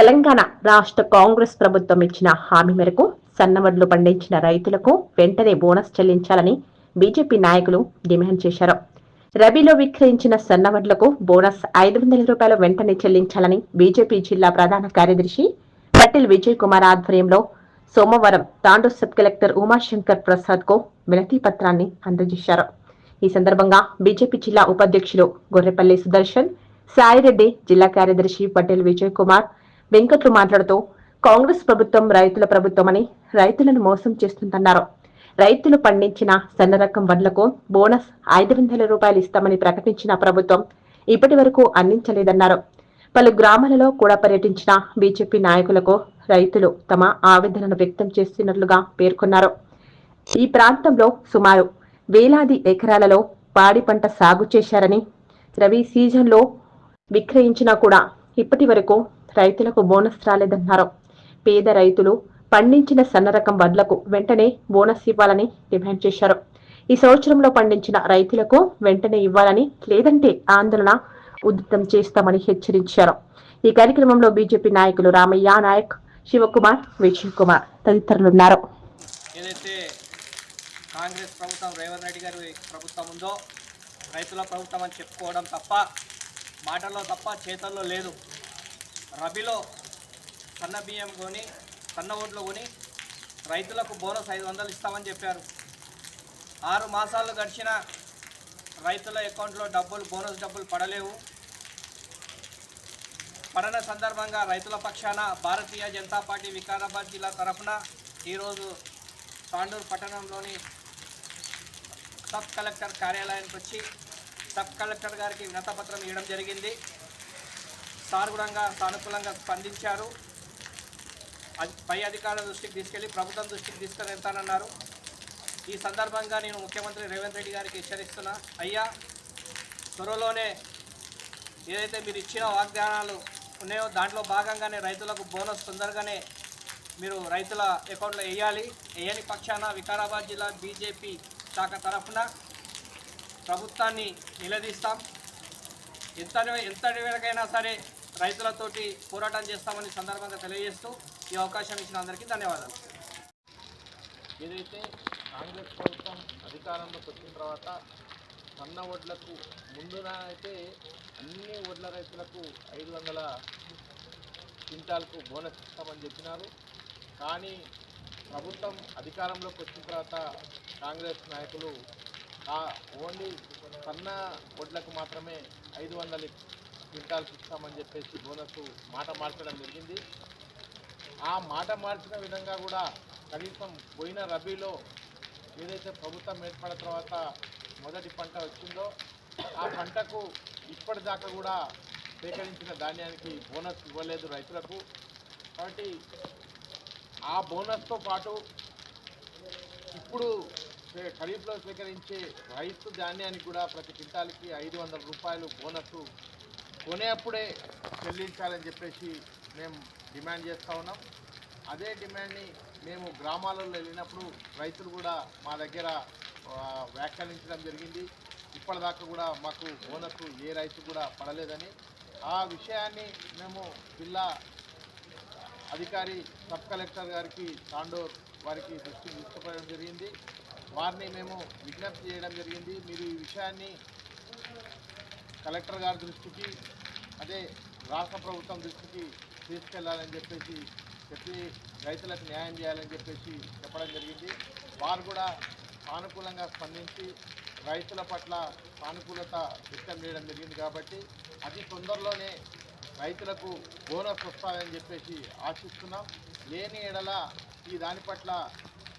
తెలంగాణ రాష్ట్ర కాంగ్రెస్ ప్రభుత్వం ఇచ్చిన హామీ మేరకు సన్నవడ్లు పండించిన రైతులకు వెంటనే బోనస్ చెల్లించాలని బీజేపీ నాయకులు డిమాండ్ చేశారు. రబీలో విక్రయించిన సన్నవడ్లకు బోనస్ ఐదు వందల రూపాయలు వెంటనే చెల్లించాలని బీజేపీ జిల్లా ప్రధాన కార్యదర్శి పటేల్ విజయ్ కుమార్ ఆధ్వర్యంలో సోమవారం తాండూ సబ్ కలెక్టర్ ఉమాశంకర్ ప్రసాద్కు వినతి పత్రాన్ని అందజేశారు. ఈ సందర్భంగా బీజేపీ జిల్లా ఉపాధ్యక్షులు గొర్రెపల్లి సుదర్శన్ సాయిరెడ్డి జిల్లా కార్యదర్శి పటేల్ విజయ్ కుమార్ వెంకట్లు మాట్లాడుతూ కాంగ్రెస్ ప్రభుత్వం రైతుల ప్రభుత్వమని రైతులను మోసం చేస్తుందన్నారు. రైతులు పండించిన సన్నరకం వడ్లకు బోనస్ ఐదు వందల రూపాయలు ఇస్తామని ప్రకటించిన ప్రభుత్వం ఇప్పటి వరకు అందించలేదన్నారు. పలు గ్రామాలలో కూడా పర్యటించిన బీజేపీ నాయకులకు రైతులు తమ ఆవేదనను వ్యక్తం చేస్తున్నట్లుగా పేర్కొన్నారు. ఈ ప్రాంతంలో సుమారు వేలాది ఎకరాలలో పాడి పంట సాగు చేశారని రవి సీజన్లో విక్రయించినా కూడా ఇప్పటి వరకు రైతులకు బోనస్ రాలేదన్నారు. పేద రైతులు పండించిన సన్న రకం వడ్లకు వెంటనే బోనస్ ఇవ్వాలని డిమాండ్ చేశారు. ఈ సంవత్సరంలో పండించిన రైతులకు వెంటనే ఇవ్వాలని లేదంటే ఆందోళన ఉధృతం చేస్తామని హెచ్చరించారు. ఈ కార్యక్రమంలో బీజేపీ నాయకులు రామయ్య నాయక్ శివకుమార్ విజయ్ కుమార్ తదితరులున్నారు ఏదైతే కాంగ్రెస్ ప్రభుత్వం రేవంత్ రెడ్డి గారి ప్రభుత్వం ఉందో రైతుల ప్రభుత్వం అని చెప్పుకోవడం తప్ప మాటల్లో తప్ప చేతల్లో లేదు. రబీలో సన్న బియ్యం కొని సన్న ఓట్లు కొని రైతులకు బోనస్ ఐదు వందలు ఇస్తామని చెప్పారు. ఆరు మాసాలు గడిచిన రైతుల అకౌంట్లో డబ్బులు బోనస్ డబ్బులు పడలేవు. పడన సందర్భంగా రైతుల పక్షాన భారతీయ జనతా పార్టీ వికారాబాద్ జిల్లా తరఫున ఈరోజు తాండూరు పట్టణంలోని సబ్ కలెక్టర్ కార్యాలయానికి వచ్చి సబ్ కలెక్టర్ గారికి వినతపత్రం ఇవ్వడం జరిగింది. సానుగుణంగా సానుకూలంగా స్పందించారు. పై అధికారుల దృష్టికి తీసుకెళ్ళి ప్రభుత్వం దృష్టికి తీసుకొని వెళ్తానన్నారు ఈ సందర్భంగా నేను ముఖ్యమంత్రి రేవంత్ రెడ్డి గారికి హెచ్చరిస్తున్నా. అయ్యా త్వరలోనే ఏదైతే మీరు ఇచ్చిన వాగ్దానాలు ఉన్నాయో దాంట్లో భాగంగానే రైతులకు బోనస్ తొందరగానే మీరు రైతుల అకౌంట్లో వేయాలి. వేయని పక్షాన వికారాబాద్ జిల్లా బీజేపీ శాఖ తరఫున ప్రభుత్వాన్ని నిలదీస్తాం. ఎంత ఎంత వరకైనా సరే రైతులతోటి పోరాటం చేస్తామని సందర్భంగా తెలియజేస్తూ ఈ అవకాశం ఇచ్చిన అందరికీ ధన్యవాదాలు. ఏదైతే కాంగ్రెస్ ప్రభుత్వం అధికారంలోకి వచ్చిన తర్వాత సన్న వడ్లకు ముందున అయితే అన్ని వడ్ల రైతులకు ఐదు వందల క్వింటాల్కు బోనస్ ఇస్తామని చెప్పినారు. కానీ ప్రభుత్వం అధికారంలోకి వచ్చిన తర్వాత కాంగ్రెస్ నాయకులు ఆ- ఓన్లీ సన్న వడ్లకు మాత్రమే ఐదు వందల క్వింటాల్కి ఇస్తామని చెప్పేసి బోనస్ మాట మార్చడం జరిగింది. ఆ మాట మార్చిన విధంగా కూడా కనీసం పోయిన రబీలో ఏదైతే ప్రభుత్వం ఏర్పడిన తర్వాత మొదటి పంట వచ్చిందో ఆ పంటకు ఇప్పటిదాకా కూడా సేకరించిన ధాన్యానికి బోనస్ ఇవ్వలేదు రైతులకు. కాబట్టి ఆ బోనస్తో పాటు ఇప్పుడు ఖరీఫ్లో సేకరించే రైతు ధాన్యానికి కూడా ప్రతి క్వింటాల్కి ఐదు వందల రూపాయలు బోనస్ కొనేప్పుడే చెల్లించాలని చెప్పేసి మేము డిమాండ్ చేస్తూ ఉన్నాం. అదే డిమాండ్ని మేము గ్రామాలలో వెళ్ళినప్పుడు రైతులు కూడా మా దగ్గర వ్యాఖ్యానించడం జరిగింది. ఇప్పటిదాకా కూడా మాకు బోనస్ ఏ రైతు కూడా పడలేదని. ఆ విషయాన్ని మేము జిల్లా అధికారి సబ్ కలెక్టర్ గారికి తాండూర్ వారికి దృష్టికి తీసుకుపోవడం జరిగింది. వారిని మేము విజ్ఞప్తి చేయడం జరిగింది. మీరు ఈ విషయాన్ని కలెక్టర్ గారి దృష్టికి అదే రాష్ట్ర ప్రభుత్వం దృష్టికి తీసుకెళ్ళాలని చెప్పేసి చెప్పి రైతులకు న్యాయం చేయాలని చెప్పేసి చెప్పడం జరిగింది. వారు కూడా సానుకూలంగా స్పందించి రైతుల పట్ల సానుకూలత వ్యక్తం చేయడం జరిగింది కాబట్టి అతి తొందరలోనే రైతులకు బోనస్ వస్తాయని చెప్పేసి ఆశిస్తున్నాం. లేని ఎడల ఈ దాని పట్ల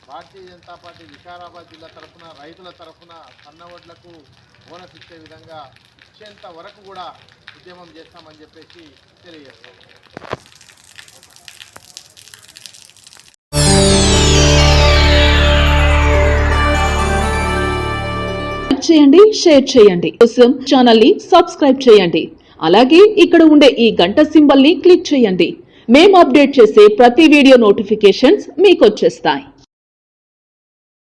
భారతీయ జనతా పార్టీ వికారాబాద్ జిల్లా తరఫున రైతుల తరఫున సన్నవడ్లకు బోనస్ ఇచ్చే విధంగా వచ్చేంత వరకు కూడా ఉద్యమం చేస్తామని చెప్పేసి తెలియజేస్తాం. చేయండి షేర్ చేయండి. కోసం ఛానల్ని సబ్స్క్రైబ్ చేయండి. అలాగే ఇక్కడ ఉండే ఈ గంట సింబల్ని క్లిక్ చేయండి. మేము అప్డేట్ చేసే ప్రతి వీడియో నోటిఫికేషన్స్ మీకు వచ్చేస్తాయి.